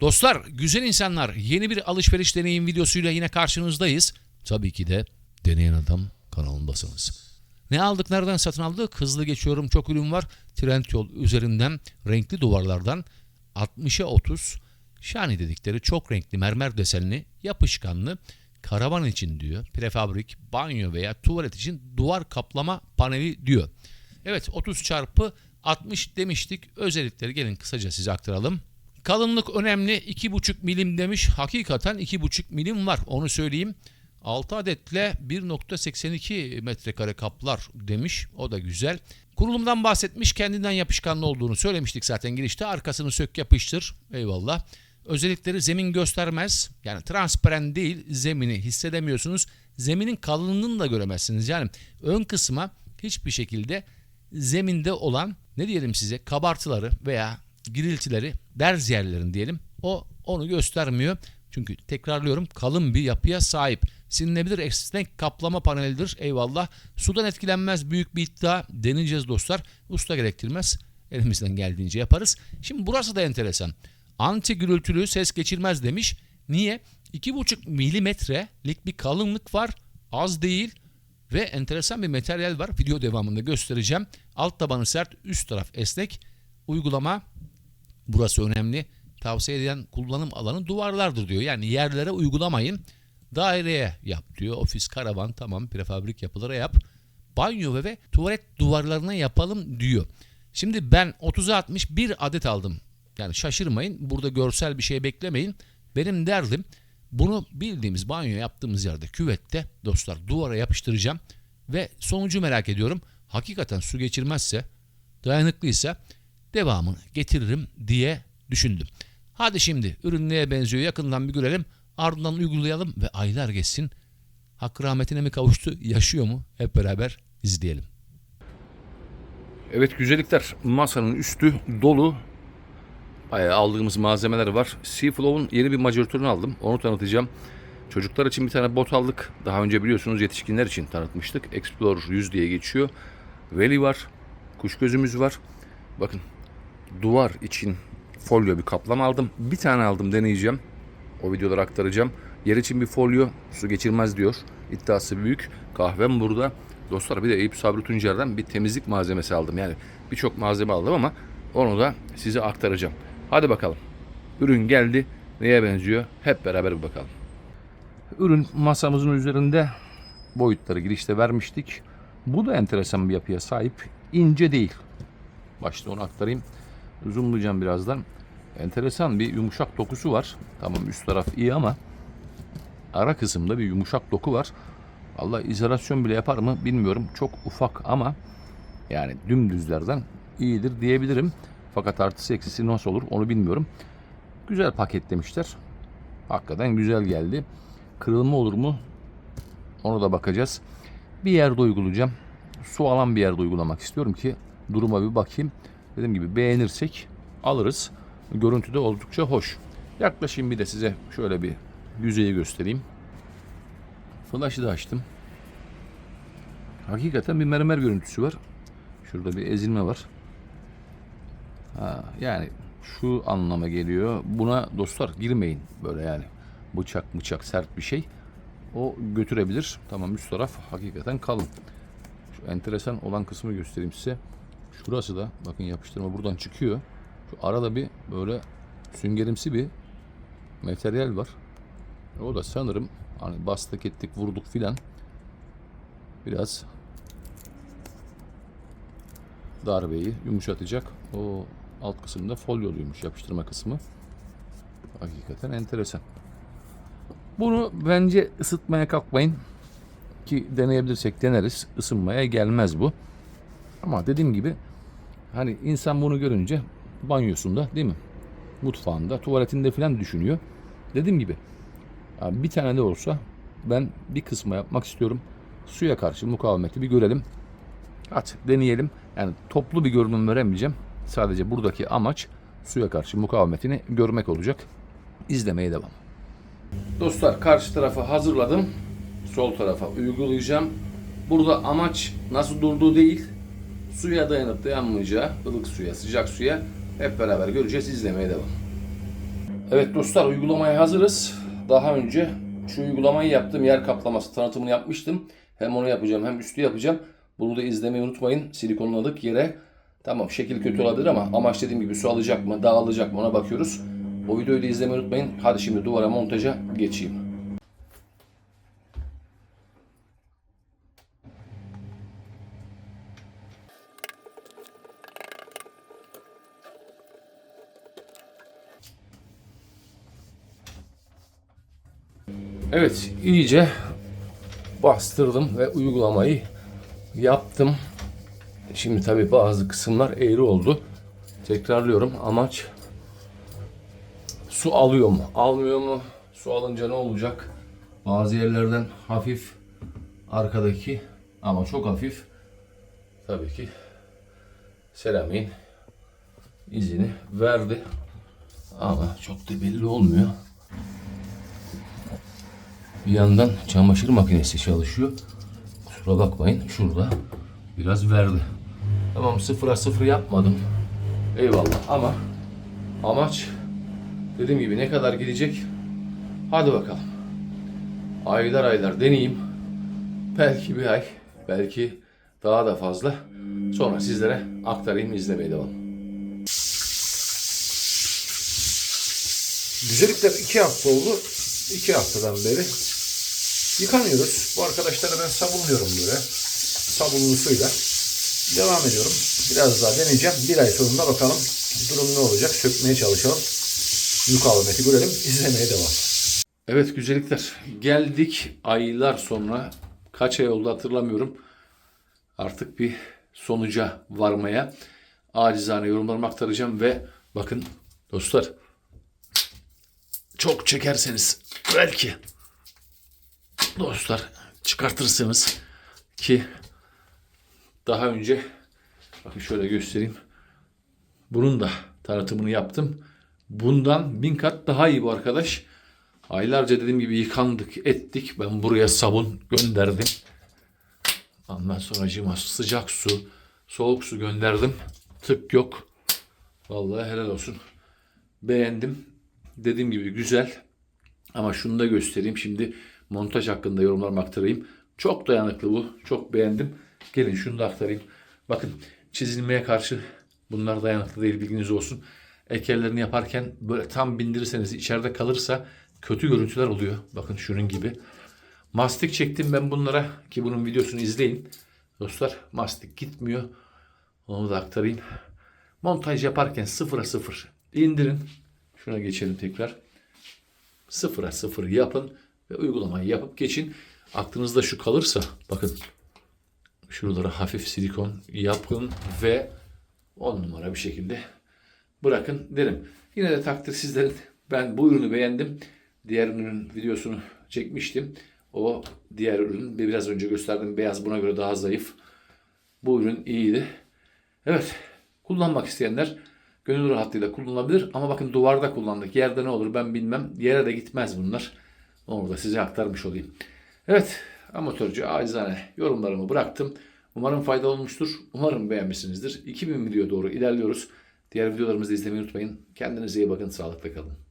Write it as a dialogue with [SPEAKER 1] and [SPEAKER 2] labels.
[SPEAKER 1] Dostlar, güzel insanlar yeni bir alışveriş deneyim videosuyla yine karşınızdayız. Tabii ki de Deneyen Adam kanalındasınız. Ne aldık, nereden satın aldık? Hızlı geçiyorum, çok ürün var. Trendyol üzerinden, renkli duvarlardan 60'a 30 şani dedikleri çok renkli mermer desenli, yapışkanlı, karavan için diyor. Prefabrik, banyo veya tuvalet için duvar kaplama paneli diyor. Evet 30 çarpı 60 demiştik. Özellikleri gelin kısaca size aktaralım. Kalınlık önemli 2,5 milim demiş. Hakikaten 2,5 milim var onu söyleyeyim. 6 adetle 1.82 metrekare kaplar demiş. O da güzel. Kurulumdan bahsetmiş. Kendinden yapışkanlı olduğunu söylemiştik zaten girişte. Arkasını sök yapıştır. Eyvallah. Özellikleri zemin göstermez. Yani transparan değil. Zemini hissedemiyorsunuz. Zeminin kalınlığını da göremezsiniz. Yani ön kısma hiçbir şekilde zeminde olan ne diyelim size kabartıları veya giriltileri derz yerlerin diyelim o onu göstermiyor. Çünkü tekrarlıyorum kalın bir yapıya sahip. Silinebilir esnek kaplama panelidir. Eyvallah. Sudan etkilenmez büyük bir iddia. Deneyeceğiz dostlar. Usta gerektirmez. Elimizden geldiğince yaparız. Şimdi burası da enteresan. Anti gürültülü ses geçirmez demiş. Niye? 2,5 milimetrelik bir kalınlık var. Az değil. Ve enteresan bir materyal var. Video devamında göstereceğim. Alt tabanı sert, üst taraf esnek. Uygulama burası önemli. Tavsiye edilen kullanım alanı duvarlardır diyor. Yani yerlere uygulamayın. Daireye yap diyor. Ofis, karavan tamam prefabrik yapılara yap. Banyo ve, tuvalet duvarlarına yapalım diyor. Şimdi ben 30'a 60 bir adet aldım. Yani şaşırmayın. Burada görsel bir şey beklemeyin. Benim derdim bunu bildiğimiz banyo yaptığımız yerde küvette dostlar duvara yapıştıracağım ve sonucu merak ediyorum. Hakikaten su geçirmezse, dayanıklıysa devamını getiririm diye düşündüm. Hadi şimdi ürün neye benziyor yakından bir görelim. Ardından uygulayalım ve aylar geçsin. Hakkı rahmetine mi kavuştu, yaşıyor mu? Hep beraber izleyelim. Evet güzellikler masanın üstü dolu. Aldığımız malzemeler var. Seaflow'un yeni bir majoratörünü aldım. Onu tanıtacağım. Çocuklar için bir tane bot aldık. Daha önce biliyorsunuz yetişkinler için tanıtmıştık. Explorer 100 diye geçiyor. Veli var. Kuş gözümüz var. Bakın duvar için folyo bir kaplama aldım. Bir tane aldım deneyeceğim. O videoları aktaracağım. Yer için bir folyo su geçirmez diyor. İddiası büyük. Kahvem burada. Dostlar bir de Eyüp Sabri Tuncer'den bir temizlik malzemesi aldım. Yani birçok malzeme aldım ama onu da size aktaracağım. Hadi bakalım. Ürün geldi. Neye benziyor? Hep beraber bir bakalım. Ürün masamızın üzerinde boyutları girişte vermiştik. Bu da enteresan bir yapıya sahip. İnce değil. Başta onu aktarayım. Zoomlayacağım birazdan. Enteresan bir yumuşak dokusu var. Tamam üst taraf iyi ama ara kısımda bir yumuşak doku var. Allah izolasyon bile yapar mı bilmiyorum. Çok ufak ama yani dümdüzlerden iyidir diyebilirim. Fakat artısı eksisi nasıl olur onu bilmiyorum. Güzel paketlemişler. Hakikaten güzel geldi. Kırılma olur mu? Onu da bakacağız. Bir yerde uygulayacağım. Su alan bir yerde uygulamak istiyorum ki duruma bir bakayım. Dediğim gibi beğenirsek alırız. Görüntü de oldukça hoş. Yaklaşayım bir de size şöyle bir yüzeyi göstereyim. Flash'ı da açtım. Hakikaten bir mermer görüntüsü var. Şurada bir ezilme var. Ha, yani şu anlama geliyor. Buna dostlar girmeyin böyle yani. Bıçak bıçak sert bir şey. O götürebilir. Tamam üst taraf hakikaten kalın. Şu enteresan olan kısmı göstereyim size. Şurası da bakın yapıştırma buradan çıkıyor. Şu arada bir böyle süngerimsi bir materyal var. O da sanırım hani bastık ettik vurduk filan biraz darbeyi yumuşatacak. O alt kısımda folyoluymuş yapıştırma kısmı. Hakikaten enteresan. Bunu bence ısıtmaya kalkmayın. Ki deneyebilirsek deneriz. Isınmaya gelmez bu. Ama dediğim gibi hani insan bunu görünce banyosunda değil mi? Mutfağında, tuvaletinde falan düşünüyor. Dediğim gibi bir tane de olsa ben bir kısma yapmak istiyorum. Suya karşı mukavemeti bir görelim. Hadi deneyelim. Yani toplu bir görünüm veremeyeceğim. Sadece buradaki amaç suya karşı mukavemetini görmek olacak. İzlemeye devam. Dostlar karşı tarafı hazırladım. Sol tarafa uygulayacağım. Burada amaç nasıl durduğu değil, suya dayanıp dayanmayacağı, ılık suya, sıcak suya hep beraber göreceğiz. İzlemeye devam.
[SPEAKER 2] Evet dostlar uygulamaya hazırız. Daha önce şu uygulamayı yaptım. Yer kaplaması tanıtımını yapmıştım. Hem onu yapacağım hem üstü yapacağım. Bunu da izlemeyi unutmayın. Silikonladık yere. Tamam şekil kötü olabilir ama amaç dediğim gibi su alacak mı, dağılacak mı ona bakıyoruz. O videoyu da izlemeyi unutmayın. Hadi şimdi duvara montaja geçeyim. Evet, iyice bastırdım ve uygulamayı yaptım. Şimdi tabii bazı kısımlar eğri oldu. Tekrarlıyorum. Amaç su alıyor mu? Almıyor mu? Su alınca ne olacak? Bazı yerlerden hafif arkadaki ama çok hafif tabii ki seramiğin izini verdi. Ama çok da belli olmuyor. Bir yandan çamaşır makinesi çalışıyor. Kusura bakmayın şurada biraz verdi. Tamam sıfıra sıfır yapmadım. Eyvallah ama amaç dediğim gibi ne kadar gidecek? Hadi bakalım. Aylar aylar deneyeyim. Belki bir ay, belki daha da fazla. Sonra sizlere aktarayım, izlemeye devam.
[SPEAKER 3] Güzellikler iki hafta oldu. İki haftadan beri yıkanıyoruz. Bu arkadaşları ben sabunluyorum böyle. Sabunlu suyla. Devam ediyorum. Biraz daha deneyeceğim. Bir ay sonunda bakalım durum ne olacak. Sökmeye çalışalım. Mukavemeti görelim. İzlemeye devam.
[SPEAKER 2] Evet güzellikler geldik aylar sonra kaç ay oldu hatırlamıyorum. Artık bir sonuca varmaya acizane yorumlarımı aktaracağım ve bakın dostlar çok çekerseniz belki dostlar çıkartırsınız ki daha önce bakın şöyle göstereyim. Bunun da tanıtımını yaptım. Bundan bin kat daha iyi bu arkadaş. Aylarca dediğim gibi yıkandık, ettik. Ben buraya sabun gönderdim. Ondan sonra sıcak su, soğuk su gönderdim. Tık yok. Vallahi helal olsun. Beğendim. Dediğim gibi güzel. Ama şunu da göstereyim. Şimdi montaj hakkında yorumlarımı aktarayım. Çok dayanıklı bu. Çok beğendim. Gelin şunu da aktarayım. Bakın çizilmeye karşı bunlar dayanıklı değil bilginiz olsun. Ekerlerini yaparken böyle tam bindirirseniz içeride kalırsa kötü görüntüler oluyor. Bakın şunun gibi. Mastik çektim ben bunlara ki bunun videosunu izleyin. Dostlar mastik gitmiyor. Onu da aktarayım. Montaj yaparken sıfıra sıfır indirin. Şuna geçelim tekrar. Sıfıra sıfır yapın ve uygulamayı yapıp geçin. Aklınızda şu kalırsa bakın şuralara hafif silikon yapın ve on numara bir şekilde bırakın derim. Yine de takdir sizlerin. Ben bu ürünü beğendim. Diğer ürünün videosunu çekmiştim. O diğer ürün biraz önce gösterdim beyaz buna göre daha zayıf. Bu ürün iyiydi. Evet kullanmak isteyenler gönül rahatlığıyla kullanılabilir. Ama bakın duvarda kullandık. Yerde ne olur ben bilmem. Yere de gitmez bunlar. Onu da size aktarmış olayım. Evet amatörce acizane yorumlarımı bıraktım. Umarım faydalı olmuştur. Umarım beğenmişsinizdir. 2000 video doğru ilerliyoruz. Diğer videolarımızı izlemeyi unutmayın. Kendinize iyi bakın. Sağlıkla kalın.